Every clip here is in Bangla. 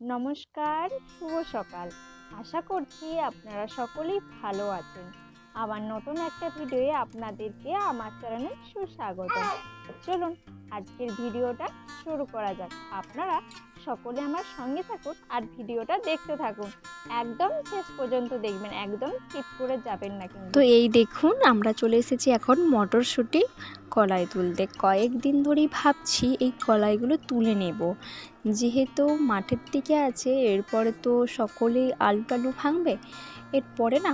নমস্কার, শুভ সকাল। আশা করছি আপনারা সকলেই ভালো আছেন। আমার নতুন একটা ভিডিওয়ে আপনাদেরকে আমার চ্যানেলে সুস্বাগত চলুন, আজকের ভিডিওটা শুরু করা যাক। আপনারা সকলে আমার সঙ্গে থাকুন আর ভিডিওটা দেখতে থাকুন। একদম শেষ পর্যন্ত দেখবেন, একদম স্কিপ করে যাবেন না কিন্তু। তো এই দেখুন, আমরা চলে এসেছি এখন মটরশুঁটি কলাই তুলতে। কয়েকদিন ধরেই ভাবছি এই কলাইগুলো তুলে নেব। যেহেতু মাঠের দিকে আছে, এরপরে তো সকলেই আলু টালু ভাঙবে। এরপরে না,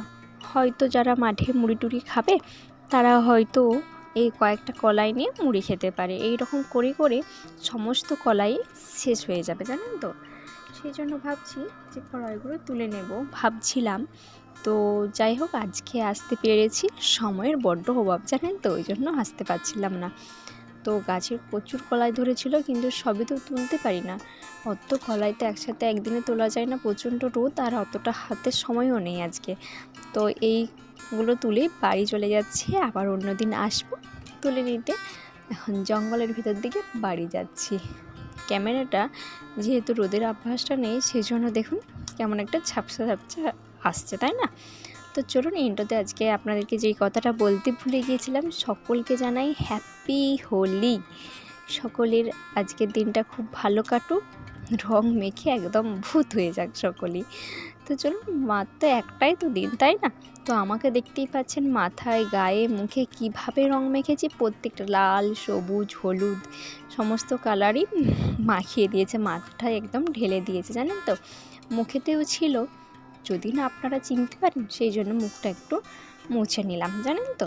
হয়তো যারা মাঠে মুড়ি টুড়ি খাবে, তারা হয়তো এই কয়েকটা কলাই নিয়ে মুড়ি খেতে পারে। এই রকম করে করে সমস্ত কলাই শেষ হয়ে যাবে, জানেন তো? সেই জন্য ভাবছি যে কলাইগুলো তুলে নেব। ভাবছিলাম, তো যাই হোক, আজকে আসতে পেরেছি। সময়ের বড্ড অভাব, জানেন তো? ওই জন্য আসতে পারছিলাম না। তো গাছের প্রচুর কলাই ধরেছিল, কিন্তু সবই তো তুলতে পারি না। অত কলাই তো একসাথে একদিনে তোলা যায় না, প্রচণ্ড রোদ, আর অতটা হাতে সময়ও নেই আজকে। তো এইগুলো তুলে বাড়ি চলে যাচ্ছি, আবার অন্যদিন আসব। তুলে নিতে। এখন জঙ্গলের ভিতর দিকে বাড়ি যাচ্ছি। ক্যামেরাটা যেহেতু রোদের অভ্যাসটা নেই সেই জন্য দেখুন কেমন একটা ঝাপসা ঝাপসা আসছে, তাই না? তো চলুন ইন্টোতে আজকে আপনাদেরকে যেই কথাটা বলতে ভুলে গিয়েছিলাম, সকলকে জানাই হ্যাপি হোলি সকলের আজকের দিনটা খুব ভালো কাটুক, রং মেখে একদম ভূত হয়ে যাক সকলেই। তো চলুন, মাত্র একটাই তো দিন, তাই না? তো আমাকে দেখতেই পাচ্ছেন মাথায়, গায়ে, মুখে কীভাবে রং মেখেছি, প্রত্যেকটা লাল, সবুজ, হলুদ, সমস্ত কালারই মাখিয়ে দিয়েছে মাথায় একদম ঢেলে দিয়েছে, জানেন তো? মুখেতেও ছিল, যদি না আপনারা চিনতে পারেন, সেই জন্য মুখটা একটু মুছে নিলাম, জানেন তো?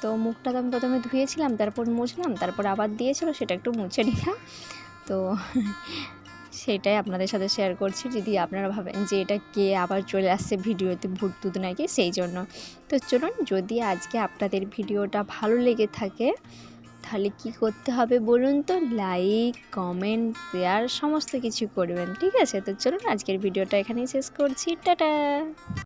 তো মুখটা তো আমি প্রথমে ধুয়েছিলাম, তারপর মুছলাম, তারপর আবার দিয়েছিল, সেটা একটু মুছে নিলাম। তো সেটাই আপনাদের সাথে শেয়ার করছি। যদি আপনারা ভাবেন যে এটা কে আবার চলে আসছে ভিডিওতে ভূত দুধ নাকি, সেই জন্য। তো চলুন, যদি আজকে আপনাদের ভিডিওটা ভালো লেগে থাকে, তাহলে কি করতে হবে বলুন তো? লাইক কমেন্ট শেয়ার সমস্ত কিছু করবেন, ঠিক আছে? তো চলুন, আজকের ভিডিওটা এখানেই শেষ করছি। টাটা!